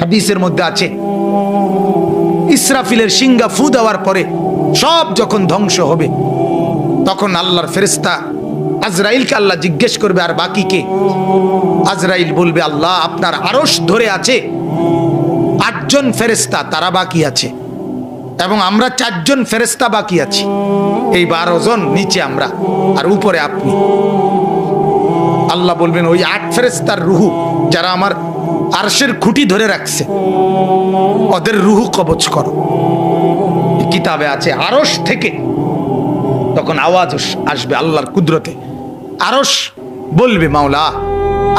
হাদিসের মধ্যে আছে। ইসরাফিলের সিঙ্গা ফু দেওয়ার পরে সব যখন ধ্বংস হবে, তখন আল্লাহর ফেরেস্তা আজরাইলকে আল্লাহ জিজ্ঞেস করবে, আর বাকি কে? আজরাইল বলবে, আল্লাহ আপনার আরশ ধরে আছে, আটজন ফেরেস্তা তারা বাকি আছে এবং আমরা চারজন ফেরেস্তা বাকি আছি। এই বারো জন নিচে আমরা, আর উপরে আপনি। আল্লাহ বলবেন, ওই আট ফেরেস্তার রুহু, যারা আমার আরশের খুঁটি ধরে রাখছে। ওদের রুহু কবচ করো। কিতাবে আছে, আরশ থেকে তখন আওয়াজ আসবে আল্লাহর কুদরতে। আরশ বলবে, মাওলা,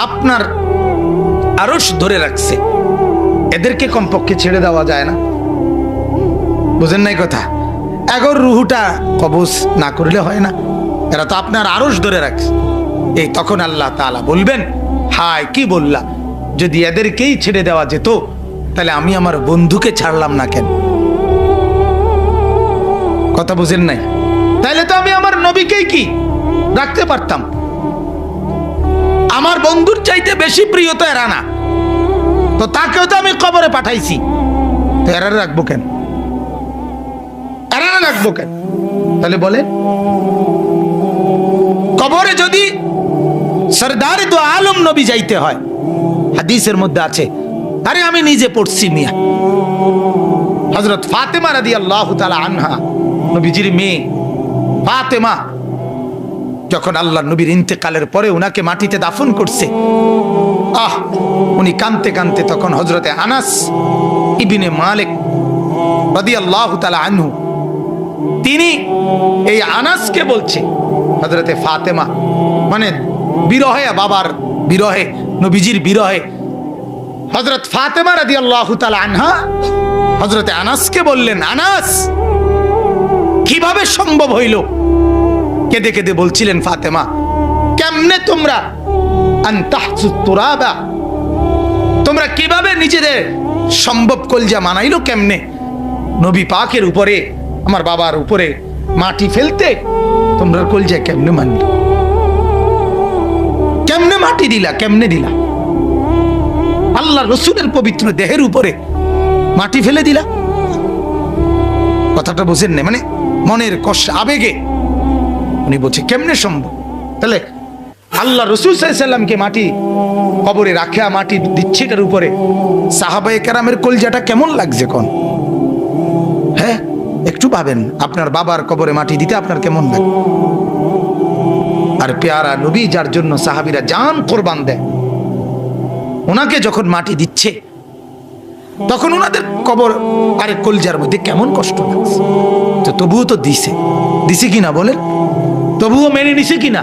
আপনার আরশ ধরে রাখছে। এদেরকে কমপক্ষে ছেড়ে দেওয়া যায় না। বুঝেন নাই কথা? এগর রুহুটা কবজ না করলে হয় না। এরা তো আপনার আরশ ধরে রাখছে। এই তখন আল্লাহ তাআলা বলবেন, হায়, কি বললা? যদি এদেরকেই ছেড়ে দেওয়া যেত, তাহলে আমি আমার বন্ধুকে ছাড়লাম না কেন? কথা বুঝেন নাই? তাহলে তো আমি আমার নবীকেই কি রাখতে পারতাম? আমার বন্ধুর চাইতে বেশি প্রিয় তো এরা না। তো তাকেও তো আমি কবরে পাঠাইছি। তো এরা রাখব কেন? এরা রাখব কেন? তাহলে বলে কবরে যদি সরদার তো আলম নবী যাইতে হয় হাদিসের মধ্যে আছে। আরে আমি নিজে পড়ছি মিয়া। হজরত ফাতেমা রাদি আল্লাহ আনহা, নবীজির মেয়ে ফাতেমা, যখন আল্লাহ নবীর ইন্তেকালের পরে উনাকে মাটিতে দাফন করছে, আহ, উনি কানতে কানতে তখন হজরতে আনাস ইবিনে মালিক রাদি আল্লাহ তালা আনহু, তিনি এই আনাসকে বলছে হজরতে ফাতেমা মানে বিরহে বাবার বিরহে নবীজির বিরহে। হজরত ফাতেমা রাদি আল্লাহ আনহা হজরতে আনাসকে বললেন, আনাস, কীভাবে সম্ভব হইল? কেঁদে কেঁদে বলছিলেন ফাতেমা, কেমনে তোমরা তোমরা কীভাবে নিজেদের সম্ভব কলজা মানাইলো কেমনে? নবী পাকের উপরে, আমার বাবার উপরে মাটি ফেলতে তোমরা কলজা কেমনে মানলো? কেমনে মাটি দিলা, কেমনে দিলা? আল্লাহ রসুলের পবিত্র দেহের উপরে মাটি ফেলে দিলা। কথাটা বুঝেন না মানে মনের কষ্ট, আবেগে। উনি বলছে, কেমনে সম্ভব? তাহলে আল্লাহ রসুল সাল্লামকে মাটি কবরে রাখা মাটি দিচ্ছে এটার উপরে। সাহাবায়ে কেরামের কলজাটা কেমন লাগছে কোন? হ্যাঁ একটু ভাবেন, আপনার বাবার কবরে মাটি দিতে আপনার কেমন লাগে? আর পেয়ারা নবী যার জন্য সাহাবিরা জান কোরবান দেয়। ওনাকে যখন মাটি দিচ্ছে, তখন ওনাদের কবর আরে কলজার মধ্যে কেমন কষ্ট লাগছে। তো তবুও তো দিছে। দিছে কিনা বলেন? তবুও মেনে নিছে কিনা?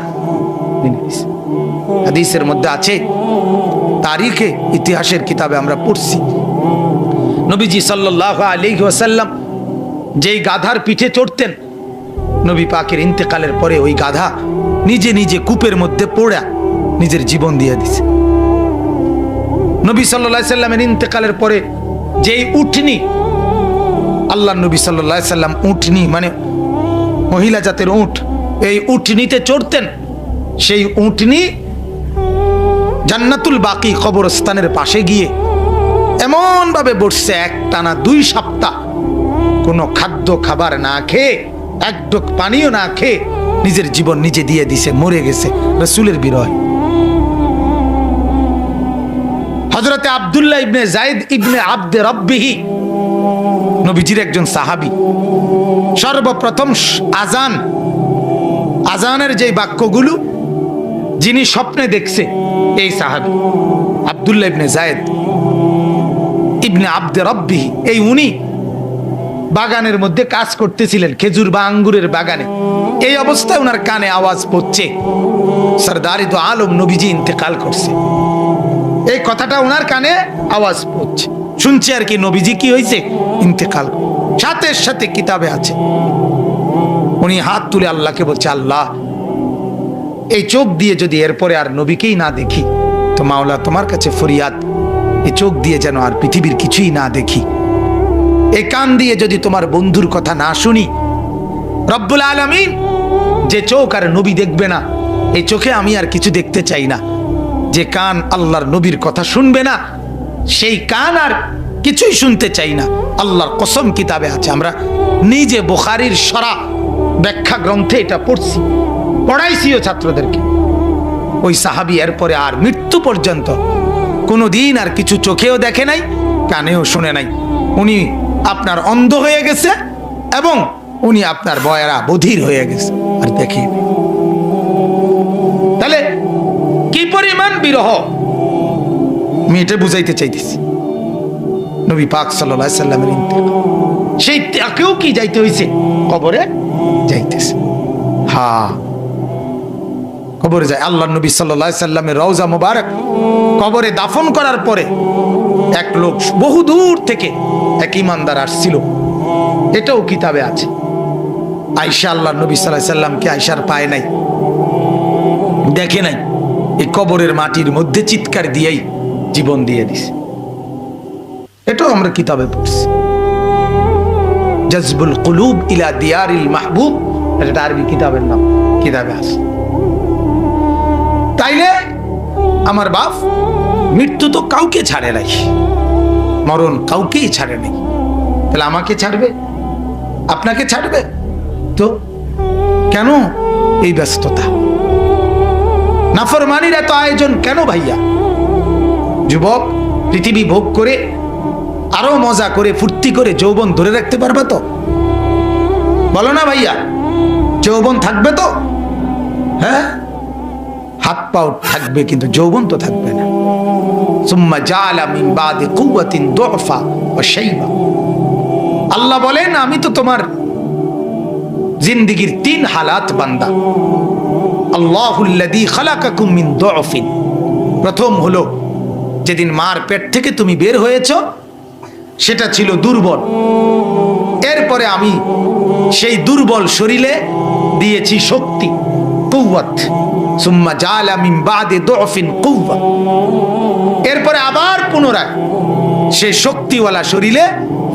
হাদিসের মধ্যে আছে, তারিখে ইতিহাসের কিতাবে আমরা পড়ছি। নবীজি সাল্লাহ আলী ওয়াসাল্লাম যেই গাধার পিঠে চড়তেন, নবী পাকের ইন্তেকালের পরে ওই গাধা নিজে নিজে কূপের মধ্যে পড়া নিজের জীবন দিয়ে দিছে। নবী সাল্লা সাল্লামের ইন্তেকালের পরে যেই উঠনি আল্লাহ নবী সাল্লা সাল্লাম উঠনি মানে মহিলা জাতের উঠ, এই উঠনিতে চড়তেন। সেই উঠনি জান্নাতুল বাকি কবরস্থানের পাশে গিয়ে এমনভাবে বসছে এক টানা দুই সপ্তাহ কোনো খাদ্য খাবার না খেয়ে, এক ডোক পানিও না খেয়ে নিজের জীবন নিজে দিয়ে দিছে, মরে গেছে, রসুলের বিরয়। আবদুল্লাহ ইবনে জাইদ ইবনে আব্দে রব্বিহি। নবীজির একজন সাহাবি। সর্বপ্রথম আজান আজানের যে বাক্যগুলো, যিনি স্বপ্নে দেখছে এই সাহাবি, আবদুল্লাহ ইবনে জায়েদ ইবনে আব্দে রব্বিহি। এই উনি বাগানের মধ্যে কাজ করতেছিলেন, খেজুর বা আঙ্গুরের বাগানে। এই অবস্থায় ওনার কানে আওয়াজ পড়ছে। সরদারি তো আলম নবীজি ইন্তেকাল করছে। এই কথাটা ওনার কানে আওয়াজ পড়ছে। শুনছে আর কি, নবীজি কি হয়েছে ইন্তেকাল। সাথে সাথে কিতাবে আছে। উনি হাত তুলে আল্লাহকে বলছে, আল্লাহ, এই চোখ দিয়ে যদি এরপরে আর নবীকেই না দেখি, তো মাওলা তোমার কাছে ফরিয়াদ, এই চোখ দিয়ে যেন আর পৃথিবীর কিছুই না দেখি। এই কান দিয়ে যদি তোমার বন্ধুর কথা না শুনি, রব্বুল আলমিন, যে চোখ আর নবী দেখবে না, এই চোখে আমি আর কিছু দেখতে চাই না। যে কান আল্লাহর নবীর কথা শুনবে না, সেই কান আর কিছুই শুনতে চাই না। আল্লাহর কসম কিতাবে আছে, আমরা নিজে বোখারির সরা ব্যাখ্যা গ্রন্থে এটা পড়ছি পড়াইছিও ছাত্রদেরকে। ওই সাহাবি এরপরে আর মৃত্যু পর্যন্ত কোনো দিন আর কিছু চোখেও দেখে নাই, কানেও শুনে নাই। উনি আপনার অন্ধ হয়ে গেছে এবং উনি আপনার বয়েরা বধির হয়ে গেছে। আর দেখে। বিরহ আমি এটা বুঝাইতে চাইতেছি। নবী পাক সাল্লাহ সাল্লামের সেই তাকেও কি যাইতে হয়েছে কবরে যাইতেছে। হা। কবরে যায় আল্লাহ নবী সাল্লাহ সাল্লামের রওজা মুবারক। কবরে দাফন করার পরে এক লোক বহু দূর থেকে এক ইমানদার আসছিল। এটাও কিতাবে আছে। আয়সা আল্লাহ নবী সাল্লাহ সাল্লামকে আয়সার পায় নাই। দেখে নাই। এই কবরের মাটির মধ্যে চিৎকার দিয়েই জীবন দিয়ে দিছে। এটাও আমরা কিতাবে পড়ছি। জজবুল কুলুব ইলা দিয়ারিল মাহবুব, এটা আরবি কিতাবের নাম, কিতাবে আছে। তাইলে আমার বাপ মৃত্যু তো কাউকে ছাড়ে নাই, মরণ কাউকেই ছাড়ে নাই। তাহলে আমাকে ছাড়বে? আপনাকে ছাড়বে? তো কেন এই ব্যস্ততা? নাফরমানির এত আয়োজন কেন ভাইয়া? যুবক, পৃথিবী ভোগ করে, আরও মজা করে, ফুর্তি করে যৌবন ধরে রাখতে পারবে তো? বলো না ভাইয়া, যৌবন থাকবে তো? হ্যাঁ? হাত পাও থাকবে, কিন্তু যৌবন তো থাকবে না। সুম্মা জালা বাদি কুওয়াতিন দুফা ওয়া শাইবা। আল্লাহ বলেন, আমি তো তোমার জিন্দিগির তিন হালাত বান্দা। আল্লাহুল্লাযী খালাকাকুম প্রথম হলো, যেদিন মার পেট থেকে তুমি বের হয়েছ, সেটা ছিল দুর্বল। এরপরে আমি সেই দুর্বল শরীরে দিয়েছি শক্তি, কুওয়াত। সুম্মা জালা মিন বাদে দুফিন কুওয়া। এরপরে আবার পুনরায় সেই শক্তিওয়ালা শরীরে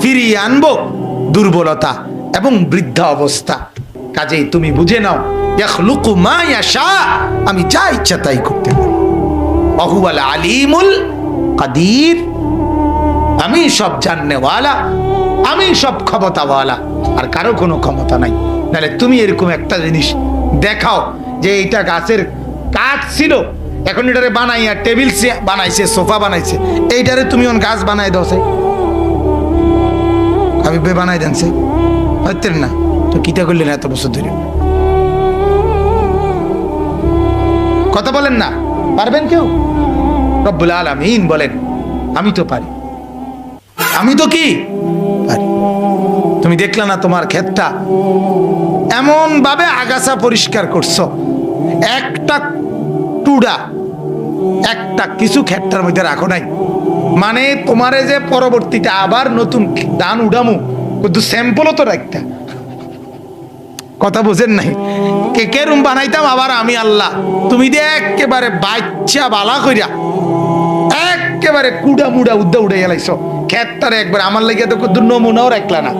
ফিরিয়ে আনব দুর্বলতা এবং বৃদ্ধা অবস্থা। কাজেই তুমি বুঝে নাও ইয়াখলুকু মা ইয়াশা, আমি যা ইচ্ছা তাই করতে পারি। অহুয়াল আলিমুল কাদির। আমি সব জাননেওয়ালা, আমি সব ক্ষমতাওয়ালা, আর কারও কোনো ক্ষমতা নাই। নাহলে তুমি এরকম একটা জিনিস দেখাও যে এইটা গাছের কাঠ ছিল, এখন এটারে বানাইয়া টেবিল বানাইছে, সোফা বানাইছে, এইটারে তুমি অন গাছ বানাই সে আমি বে বানাই দেন সে হইতেন না, তো কিতা করলেন এত বছর ধরে? কথা বলেন না। পারবেন কেউ? রব্বুল আলামিন বলেন, আমি তো পারি। আমি তো কি? তুমি দেখলে না তোমার ক্ষেতটা? এমন ভাবে আগাছা পরিষ্কার করছ। একটা টুডা, একটা কিছু ক্ষেতটার মধ্যে রাখো নাই। মানে তোমারে যে পরবর্তীতে আবার নতুন ধান উড়ামু, কিন্তু স্যাম্পলও তো রাখতা। কথা বুঝেন নাই? কে রুম বানাইতাম আবার আমি আল্লাহ। তুমি দিয়ে একেবারে বাচ্চা বালা কইরা, একেবারে কুড়া মুড়া উদ্দা উড়ে গেলাইছ খেতারে একবার আমার লাগিয়ে তো কুদ্দুর নমুনাও রাখলা না।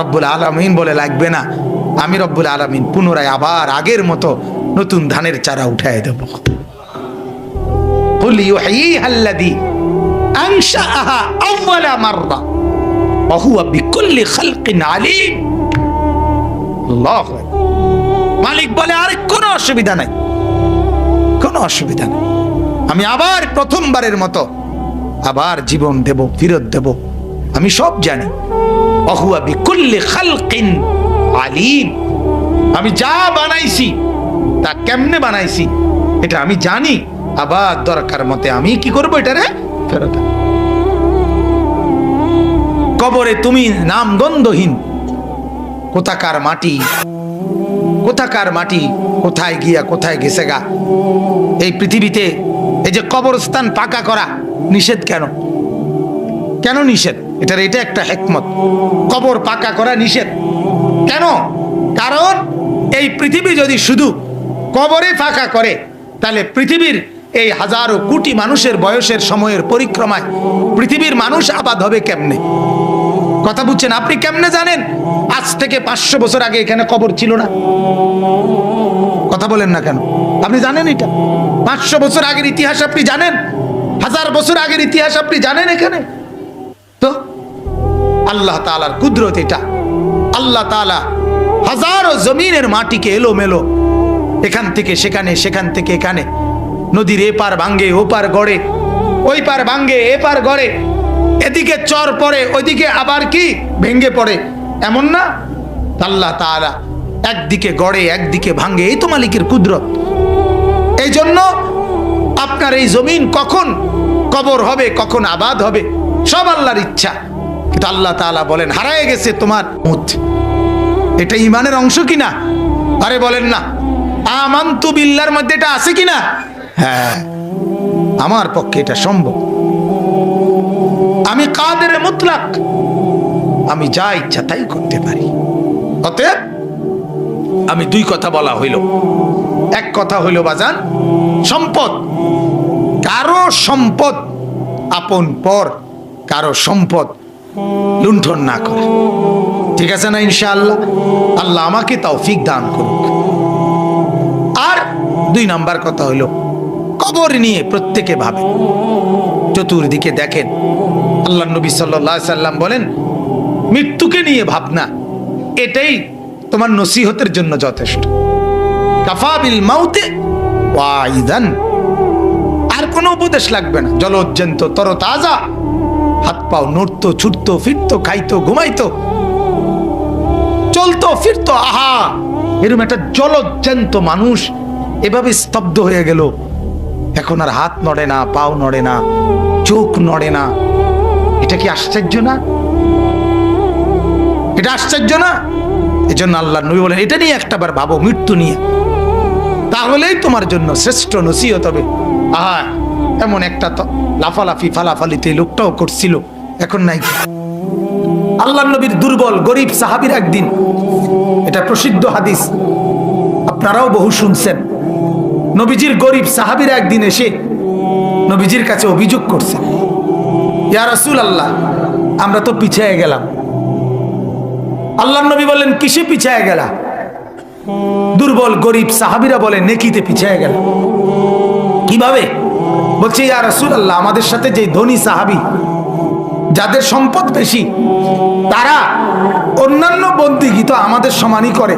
রব্বুল আলমিন বলে লাগবে না, আমি রব্বুল আলমিন পুনরায় আবার আগের মতো নতুন ধানের চারা উঠায় দেব। আংশা আহা আউ্বালা মারবা বহুয়া বিকুল্লি খালকিন আলিম। মালিক বলে, আরে, কোনো অসুবিধা নাই। কোনো অসুবিধা নেই। আমি আবার প্রথমবারের মতো আবার জীবন দেব, ফিরত দেব। আমি সব জানি। অহুয়া বিকুল্লি খালকিন আলিম। আমি যা বানাইছি, তা কেমনে বানাইছি, এটা আমি জানি। আবার দরকার মতে আমি কি করব এটারে ফেরত কবরে তুমি নাম গন্ধহীন কোথাকার মাটি? কোথাকার মাটি? কোথায় গিয়া, কোথায় গেছে গা? এই পৃথিবীতে এই যে কবরস্থান পাকা করা নিষেধ কেন? কেন নিষেধ? এটার এটা একটা হেকমত। কবর পাকা করা নিষেধ। কেন? কারণ এই পৃথিবী যদি শুধু কবরে ফাঁকা করে, তাহলে পৃথিবীর এই হাজারো কোটি মানুষের বয়সের সময়ের পরিক্রমায় পৃথিবীর মানুষ আবাদ হবে কেমনে? কথা বুঝছেন? আপনি কেমনে জানেন? আজ থেকে পাঁচশো বছর আগে এখানে কবর ছিল না। কথা বলেন না কেন? আপনি জানেন এটা? পাঁচশো বছর আগের ইতিহাস আপনি জানেন? হাজার বছর আগের ইতিহাস আপনি জানেন এখানে? তো? আল্লাহ তালার কুদরত এটা। আল্লাহ তালা হাজারো জমিনের মাটিকে এলো মেলো এখান থেকে সেখানে, সেখান থেকে এখানে, নদীর এপার ভাঙ্গে, ওপার গড়ে ওই পার ভাঙ্গে, এপার গড়ে এদিকে চর পড়ে, ওইদিকে আবার কি? ভেঙ্গে পড়ে। এমন না? আল্লাহ তাআলা একদিকে গড়ে, একদিকে ভাঙ্গে এই তো মালিকের কুদরত। এই জন্য আপনার এই জমিন কখন কবর হবে, কখন আবাদ হবে, সব আল্লাহর ইচ্ছা। কিন্তু আল্লাহ তাআলা বলেন, হারায় গেছে তোমার মুখ এটা ইমানের অংশ কিনা? আরে বলেন না। আমান্তু বিল্লার মধ্যে এটা আছে কিনা? হ্যাঁ। আমার পক্ষে এটা সম্ভব। আমি কাদের মুতলাক? আমি যা ইচ্ছা তাই করতে পারি। অতএব আমি দুই কথা বলা হইল। এক কথা হইল বাজান সম্পদ। কারও সম্পদ আপন পর কারও সম্পদ লুণ্ঠন না করা। ঠিক আছে না ইনশাআল্লাহ? আল্লাহ আমাকে তৌফিক দান করুক। আর দুই নাম্বার কথা হইল কবর নিয়ে প্রত্যেকে ভাবে। চতুর্দিকে দেখেন। আল্লাহ নবী সাল্লাহ সাল্লাম বলেন, মৃত্যুকে নিয়ে ভাবনা, এটাই তোমার নসিহতের জন্য যথেষ্ট। কাফাবিল মাউতে ওয়াইদান। আর কোনো উপদেশ লাগবে না। জলজ্জন্ত তর তাজা হাত পাও নড়তো, ছুটতো, ফিরতো, খাইতো, ঘুমাইতো, চলতো, ফিরতো, আহা! এরকম একটা জলজ্জান্ত মানুষ এভাবে স্তব্ধ হয়ে গেল। এখন আর হাত নড়ে না, পাও নড়ে না। চোখ নড়ে না। এটা কি আশ্চর্য না? এটা আশ্চর্য না? এই জন্য আল্লাহ নবী বলেন, এটা নিয়ে একটাবার ভাবো, মৃত্যু নিয়ে। তাহলেই তোমার জন্য শ্রেষ্ঠ নসিহত হবে। আহা, এমন একটা তো লাফালাফি, ফালাফালিতে লোকটাও করছিল, এখন নাই। আল্লাহ নবীর দুর্বল, গরিব সাহাবির একদিন, এটা প্রসিদ্ধ হাদিস, আপনারাও বহু শুনছেন। নবীজির গরিব সাহাবির একদিন এসে নবীজির কাছে অভিযোগ করছেন ইয়া রাসূল আল্লাহ আমরা তো পিছিয়ে গেলাম। আল্লাহ নবী বললেন, কিসে পিছিয়ে গেলা? দুর্বল, গরিব সাহাবিরা বলে, নেকিতে পিছিয়ে গেল কীভাবে? বলছে, ইয়া রাসূল আল্লাহ আমাদের সাথে যে ধনী সাহাবি, যাদের সম্পদ বেশি, তারা অন্যান্য বন্দিগি তো আমাদের সমানই করে।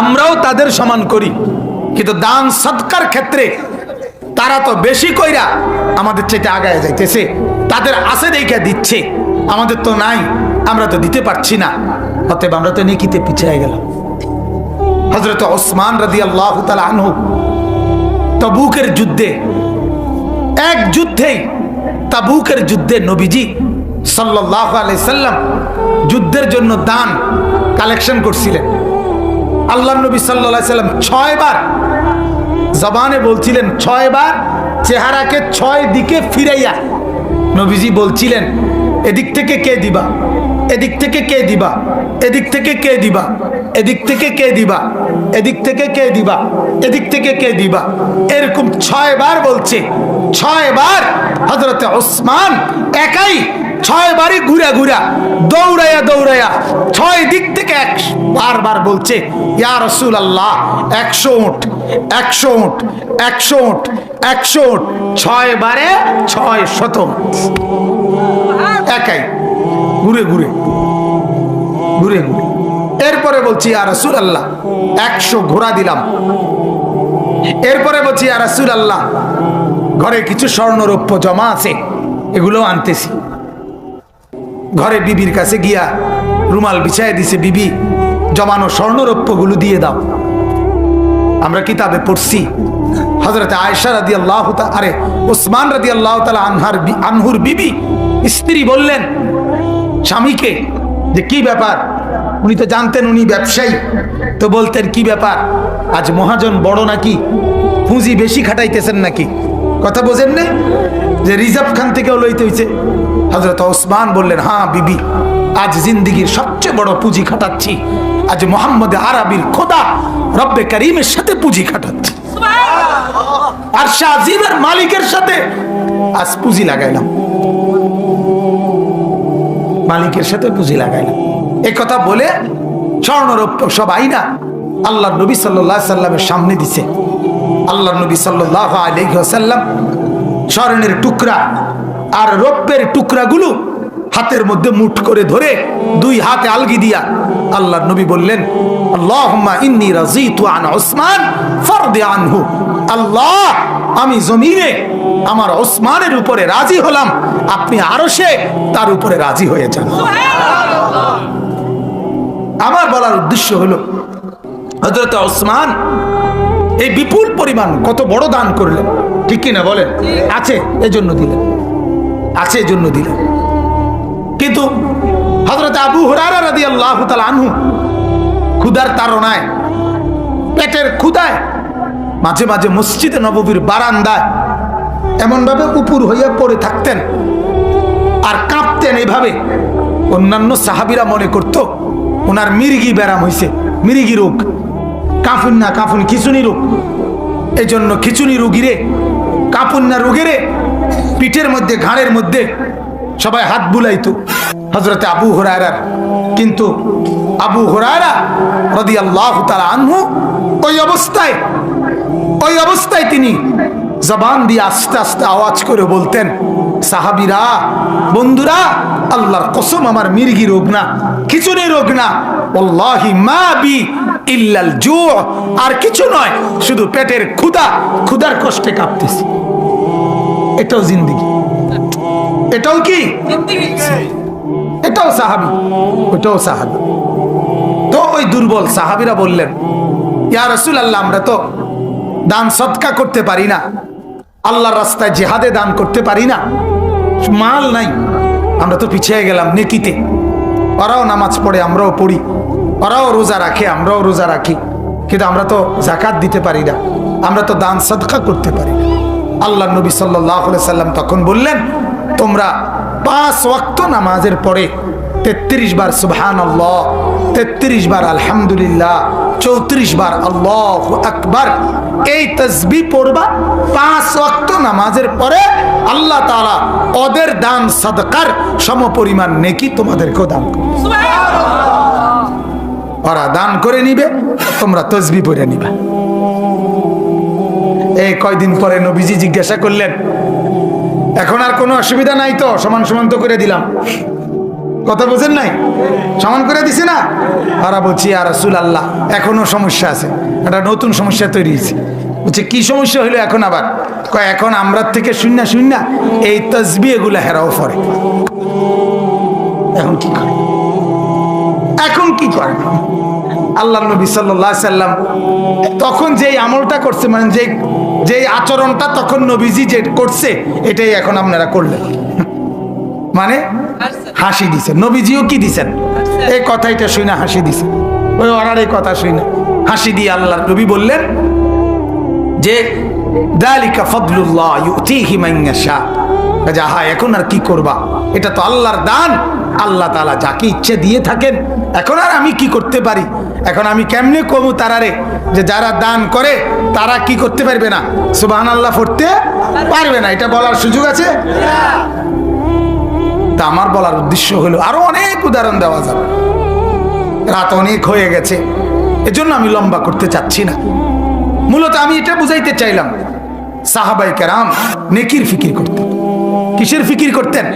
আমরাও তাদের সমান করি। কিন্তু দান, সৎকার ক্ষেত্রে তারা তো বেশি কইরা আমাদের চাইতে আগায় যাইতেছে। তাদের আছে দেখে দিচ্ছে। আমাদের তো নাই, আমরা তো দিতে পারছি না। অতএব আমরা তো নেকিতে পিছিয়ে গেলাম। হজরত ওসমান রাজি আল্লাহ আনহু তবুকের যুদ্ধে, এক যুদ্ধেই তাবুকের যুদ্ধে নবীজি সাল্লাহ সাল্লাম যুদ্ধের জন্য দান কালেকশন করছিলেন। আল্লাহ নবী সাল্লা সাল্লাম ছয়বার জবানে বলছিলেন, ছয়বার চেহারাকে ছয় দিকে ফিরাইয়া নবীজি বলছিলেন, এদিক থেকে কে দিবা? এদিক থেকে কে দিবা? এদিক থেকে কে দিবা? এদিক থেকে কে দিবা? এদিক থেকে কে দিবা? এদিক থেকে কে দিবা? এরকম ছয় বার বলছে। ছয় বার হজরতে ওসমান একাই ছয় বারই ঘুরা ঘুরা, দৌড়াইয়া দৌড়াইয়া ছয় দিক থেকে এক বারবার বলছে, ইয়া রসুল আল্লাহ একশো উঠ একশো উঠ একশো উঠ একশো উঠ, ছয় বারে ছয় শত একাই, ঘুরে ঘুরে ঘুরে ঘুরে। এরপরে বলছি আর রসুল আল্লাহ একশো ঘোড়া দিলাম। এরপরে বলছি আর রসুল আল্লাহ ঘরে কিছু স্বর্ণরৌপ্য জমা আছে, এগুলো আনতেছি। ঘরে বিবির কাছে গিয়া রুমাল বিছায় দিছে, বিবি, জমানো স্বর্ণরৌপ্যগুলো দিয়ে দাও। আমরা কিতাবে পড়ছি। হজরত আয়সা রাদি আল্লাহ আরে ওসমান রাদি আল্লাহ তালা আনহার আনহুর বিবি, স্ত্রী বললেন, স্বামীকে, যে কি ব্যাপার? উনি তো জানতেন উনি ব্যবসায়ী। তো বলতেন, কি ব্যাপার? আজ মহাজন বড় নাকি? পুঁজি বেশি খাটাইতেছেন নাকি? কথা বোঝেন না? যে রিজার্ভ খান থেকেও লইতে হয়েছে হজরত ওসমান বললেন হ্যাঁ বিবি, আজ জিন্দিগির সবচেয়ে বড় পুঁজি খাটাচ্ছি। আজ মোহাম্মদ আরবির খোদা রব্বে করিমের সাথে পুঁজি খাটাচ্ছি। আর শাহজিবের মালিকের সাথে আজ পুঁজি লাগাইলাম। মালিকের সাথে পুঁজি লাগাইলাম। এ কথা বলে স্বর্ণরৌপ্য সব আইনা আল্লাহ নবী সাল্লাহ সাল্লামের সামনে দিছে। আল্লাহ নবী সাল্লাহ আলহাসাল্লাম স্বর্ণের টুকরা আর রৌপ্যের টুকরাগুলো হাতের মধ্যে মুঠ করে ধরে দুই হাতে আলগি দিয়া আল্লাহ নবী বললেন আমার আমার বলার উদ্দেশ্য হলো হজরত ওসমান এই বিপুল পরিমাণ কত বড় দান করলেন। ঠিক কিনা বলেন? আছে, এজন্য দিলেন। আছে, এজন্য দিলেন। কিন্তু হজরত আবু হুরারা রাদি আল্লাহ আনহু ক্ষুদার তারনায় পেটের ক্ষুদায় মাঝে মাঝে মসজিদে নববীর বারান্দায় এমনভাবে উপুর হইয়া পড়ে থাকতেন আর কাঁপতেন এইভাবে অন্যান্য সাহাবিরা মনে করত, ওনার মির্গি ব্যারাম হইছে, মির্গি রোগ। কাফুন না কাফুন খিচুনি রোগ। এই জন্য খিচুনি রুগীরে, কাপুন না রোগেরে পিঠের মধ্যে, ঘাড়ের মধ্যে সবাই হাত বুলাইতো হজরতে আবু হরায়রার। কিন্তু আবু হরায়রা রদি আল্লাহ আনহু ওই অবস্থায় ওই অবস্থায় তিনি জবান দিয়ে আস্তে আস্তে আওয়াজ করে বলতেন, সাহাবিরা, বন্ধুরা, আল্লাহর কসম আমার মির্গি রোগ না খিচুনি রোগ না। ইল্লাল আর কিছু নয়, শুধু পেটের ক্ষুদা ক্ষুদার কষ্টে কাঁপতেছি। এটাও জিন্দিগি। এটাও কি? এটাও সাহাবি। ওটাও সাহাবি। তো ওই দুর্বল সাহাবিরা বললেন, ইয়া রসুল আল্লাহ আমরা তো দান সৎকা করতে পারি না। আল্লাহর রাস্তায় জেহাদে দান করতে পারি না। মাল নাই। আমরা তো পিছিয়ে গেলাম নেকিতে। ওরাও নামাজ পড়ে, আমরাও পড়ি। ওরাও রোজা রাখে, আমরাও রোজা রাখি। কিন্তু আমরা তো জাকাত দিতে পারি না। আমরা তো দান সদকা করতে পারি না। আল্লাহ নবী সাল্লাহ সাল্লাম তখন বললেন তোমরা পাঁচ ওয়াক্ত নামাজের পরে তেত্রিশ বার সুবহান আল্লাহ তেত্রিশ বার আলহামদুলিল্লাহ, চৌত্রিশ বার আল্লাহ আকবার, এই তসবি পড়বা পাঁচ ওয়াক্ত নামাজের পরে আল্লাহ তাআলা ওদের দান, সদকার সমপরিমাণ নেকি তোমাদেরকেও দান ওরা দান করে নিবে, তোমরা তসবি পড়ে নিবা। এই কয়দিন পরে নবীজি জিজ্ঞাসা করলেন এখন আর কোনো অসুবিধা নাই তো? সমান সমান তো করে দিলাম। কথা বোঝেন নাই? সমান করে দিছে না? ওরা বলছি আর রসুল আল্লাহ এখনও সমস্যা আছে। একটা নতুন সমস্যা তৈরি হয়েছে। বলছে, কি সমস্যা হইল এখন আবার? কয়, এখন আমরা থেকে শূন্য শূন্য, এই তসবি এগুলা হেরাও পড়ে এখন কি করে? এখন কি করে? আল্লাহ নবী সাল্লাম তখন যেই আমলটা করছে মানে যে যেই আচরণটা তখন নবীজি যে করছে, এটাই এখন আপনারা করলেন। মানে? হাসি দিছেন। নবীজিও কি দিছেন? এই কথাইটা শুনে হাসি দিছে ওই ওনার এই কথা শুনে হাসি দিয়ে আল্লাহ নবী বললেন যে, দালিকা ফদলুল্লাহ ইউতিহি মান ইয়াশা। যাহা এখন আর কি করবা? এটা তো আল্লাহর দান। আল্লাহ তাআলা যাকে ইচ্ছে দিয়ে থাকেন, এখন আর আমি কি করতে পারি? এখন আমি কেমনে কমু তারারে? যে যারা দান করে তারা কি করতে পারবে না? সুবহানাল্লাহ পড়তে পারবে না। এটা বলার সুযোগ আছে? তা আমার বলার উদ্দেশ্য হলো আরও অনেক উদাহরণ দেওয়া যাবে। রাত অনেক হয়ে গেছে। এজন্য আমি লম্বা করতে চাচ্ছি না। মূলত আমি এটা বুঝাইতে চাইলাম। সাহাবাই কেরাম নেকির ফিকির করতেন। কিসের ফিকির করতেন?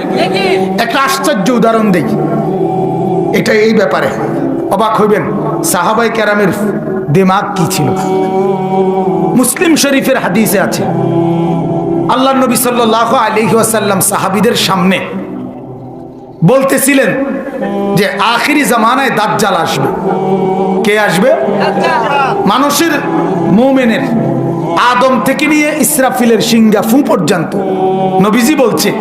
একটা আশ্চর্য উদাহরণ দেই। এটা এই ব্যাপারে। অবাক হইবেন। সাহাবাই ক্যারামের দিমাগ কি ছিল? মুসলিম শরীফের হাদিসে আছে আল্লাহ নবী সাল্লাহ আলহি ওয়াসাল্লাম সাহাবিদের সামনে বলতেছিলেন যে আখিরি জামানায় দাজ্জাল আসবে। কে আসবে? মানুষের, মোমেনের, আদম থেকে নিয়ে ইসরাফিলের সিঙ্গা ফু পর্যন্ত। নবীজি বলছে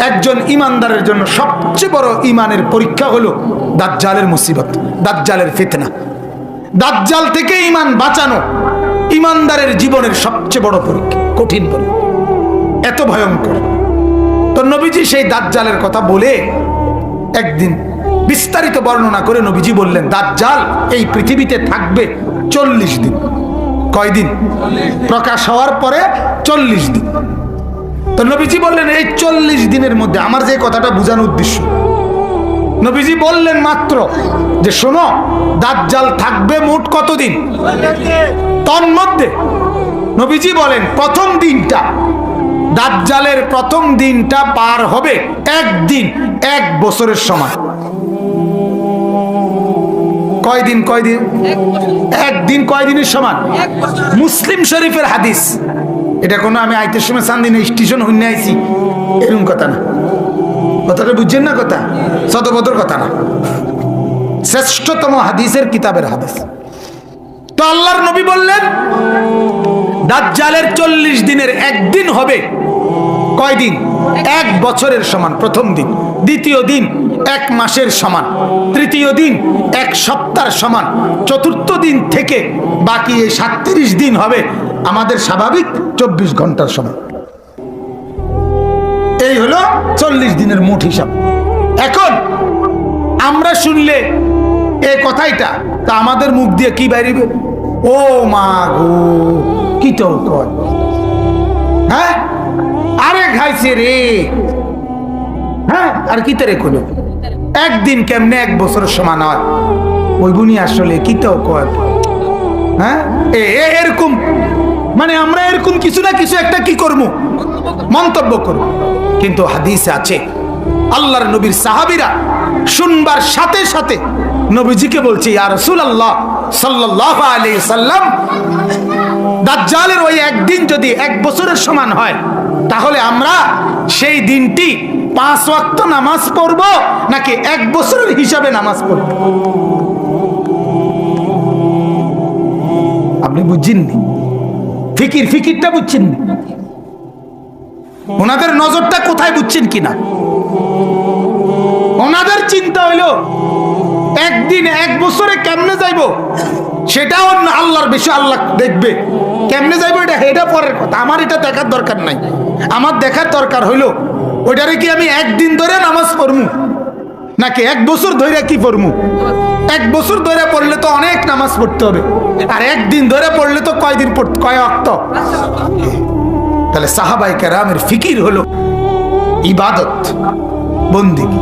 একজন ইমানদারের জন্য সবচেয়ে বড় ইমানের পরীক্ষা হলো দাজ্জালের মুসিবত, দাজ্জালের ফিতনা। দাজ্জাল থেকে ইমান বাঁচানো ইমানদারের জীবনের সবচেয়ে বড় পরীক্ষা, কঠিন পরীক্ষা। এত ভয়ঙ্কর। তো নবীজি সেই দাজ্জালের কথা বলে একদিন বিস্তারিত বর্ণনা করে নবীজি বললেন, দাজ্জাল, এই পৃথিবীতে থাকবে চল্লিশ দিন। কয়দিন? প্রকাশ হওয়ার পরে চল্লিশ দিন। তো নবীজি বললেন এই চল্লিশ দিনের মধ্যে আমার যে কথাটা বোঝানোর উদ্দেশ্য। নবীজি বললেন মাত্র যে শোনো দাজ্জাল থাকবে মোট কতদিন? তন্মধ্যে নবীজি বলেন প্রথম দিনটা দাজ্জালের প্রথম দিনটা পার হবে একদিন এক বছরের সমান কয়দিন কয়দিন? একদিন কয়দিনের সমান মুসলিম শরীফের হাদিস। এটা কোনো আমি আইতের সময় সান্দিন স্টেশন হইনে আইছি। এরকম কথা না। কথাটা বুঝছেন না কথা? শতবদর কথা না। শ্রেষ্ঠতম হাদিসের কিতাবের হাদিস। তো আল্লাহর নবী বললেন, দাজ্জালের চল্লিশ দিনের একদিন হবে। কয়দিন এক বছরের সমান, প্রথম দিন। দ্বিতীয় দিন, এক মাসের সমান। তৃতীয় দিন, এক সপ্তাহের সমান। চতুর্থ দিন থেকে বাকি এই সাতত্রিশ দিন হবে। আমাদের স্বাভাবিক চব্বিশ ঘণ্টার সময়। এই হলো চল্লিশ দিনের মোট হিসাব। এখন আমরা শুনলে এ কথাইটা, তা আমাদের মুখ দিয়ে কি বাইরিবে? ও মা গো, কি তো হ্যাঁ? আরে খাইছে রে। হ্যাঁ? আর কি তারে কইল? একদিন কেমনে এক বছরের সমান হয়? ওই গুনি আসলে কি তো কয় হ্যাঁ এরকম মানে আমরা এরকম কিছু না কিছু একটা কি করব? মন্তব্য করব। কিন্তু হাদিসে আছে, আল্লাহর নবীর সাহাবীরা শুনবার সাথে সাথে নবীজিকে বলছে, ইয়া রাসূলুল্লাহ সাল্লাল্লাহু আলাইহি সাল্লাম, দাজ্জালের ওই একদিন যদি এক বছরের সমান হয়, তাহলে আমরা সেই দিনটি পাঁচ ওয়াক্ত নামাজ পড়ব নাকি এক বছরের হিসাবে নামাজ পড়ব? আপনি বুঝছেননি ফিকির, ফিকিরটা বুঝছেন ওনাদের নজরটা কোথায় বুঝছেন কিনা? ওনাদের চিন্তা হইল, একদিন এক বছরে কেমনে যাইবো? সেটাও আল্লাহর বেশি আল্লাহ দেখবে। কেমনে যাইবো এটা? এটা পরের কথা। আমার এটা দেখার দরকার নাই। আমার দেখার দরকার হইল, ওইটারে কি আমি একদিন ধরে নামাজ পড়মু? নাকি এক বছর ধরে কি পড়মু? এক বছর ধরে পড়লে তো অনেক নামাজ পড়তে হবে। আর একদিন ধরে পড়লে তো কয়দিন কয় অক্ত? তাহলে সাহাবাই কেরামের ফিকির হলো ইবাদত, বন্দিগি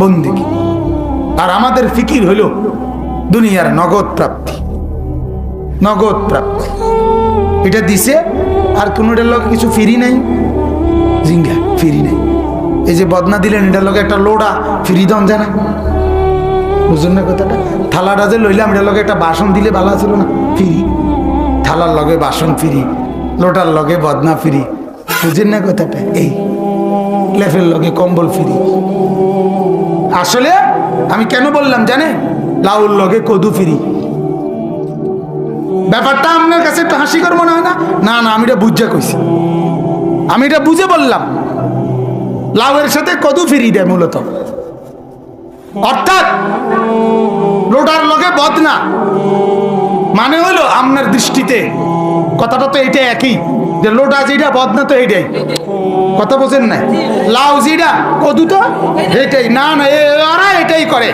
বন্দিগি। আর আমাদের ফিকির হলো দুনিয়ার নগদ প্রাপ্তি নগদ প্রাপ্তি। এটা দিছে, আর কোনোটার লোক কিছু ফিরি নাই? জিঙ্গা, ফিরি নাই। এই যে বদনা দিলেন, এটার লোক একটা লোড়া ফিরি দন জানা? বুঝুন না কথাটা? থালাটা যে লইলাম, এটার লগে একটা বাসন দিলে ভালো ছিল না? ফিরি। থালার লগে বাসন ফিরি, লোটার লগে বদনা ফিরি। বুঝেন না কথাটা? এই, লেফের লগে কম্বল ফিরি। আসলে আমি কেন বললাম জানে লাউর লগে কদু ফিরি। ব্যাপারটা আপনার কাছে একটু হাসিকর মনে হয় না? না না, আমি এটা বুঝে কইছি। আমি এটা বুঝে বললাম। লাউয়ের সাথে কদু ফিরি দেয় মূলত। অর্থাৎ লোটার লগে বদনা। মানে হলো আপনার দৃষ্টিতে। কথাটা তো এটা একই, যে লোটা যেটা বদনা তো এইটাই কথা বোঝেন না লাউ যেটা কদু তো এটাই না না ওরা এটাই করে।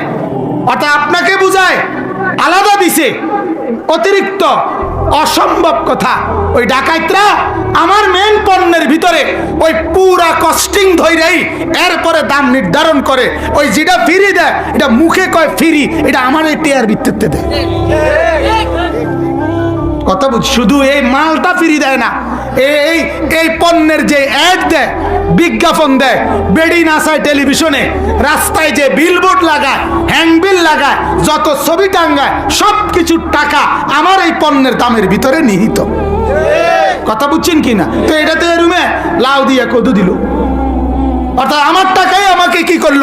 অর্থাৎ আপনাকে বুঝায়, আলাদা দিছে, অতিরিক্ত। অসম্ভব কথা। ওই ডাকাইতরা আমার মেন পণ্যের ভিতরে ওই পুরা কস্টিং ধৈরেই এরপরে দাম নির্ধারণ করে। ওই যেটা ফিরি দেয়, এটা মুখে কয় ফিরি, এটা আমার এই টেয়ার ভিত্তিতে দেয়। কথা শুধু এই মালটা ফিরি দেয় না, এই এই পণ্যের যে অ্যাড দেয়, বিজ্ঞাপন দেয়, বেডি নাসায় টেলিভিশনে, রাস্তায় যে বিলবোর্ড লাগায় হ্যাংবিল লাগায়, যত ছবি টাঙ্গায় সব কিছুর টাকা আমার এই পণ্যের দামের ভিতরে নিহিত। কথা বুঝছেন কি না? তো এটাতে রুমে লাউ দিয়ে কদু দিল। অর্থাৎ আমার টাকাই আমাকে কি করল?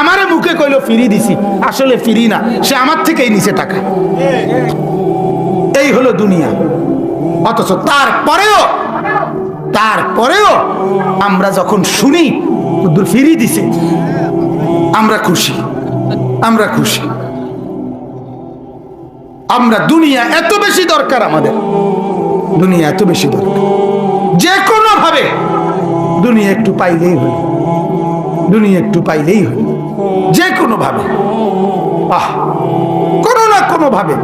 আমারে মুখে কইলো ফিরি দিছি। আসলে ফিরি না, সে আমার থেকেই নিছে টাকা। এই হলো দুনিয়া। অথচ তারপরেও তারপরেও আমরা যখন শুনি হুজুর ফিরি দিছে, আমরা খুশি আমরা খুশি। আমরা দুনিয়া এত বেশি দরকার আমাদের, দুনিয়া এত বেশি দরকার। যে কোনো ভাবে দুনিয়া একটু পাইলেই হলো, দুনিয়া একটু পাইলেই হলো। যে কোনো ভাবে আহ, কোনো না কোনো ভাবে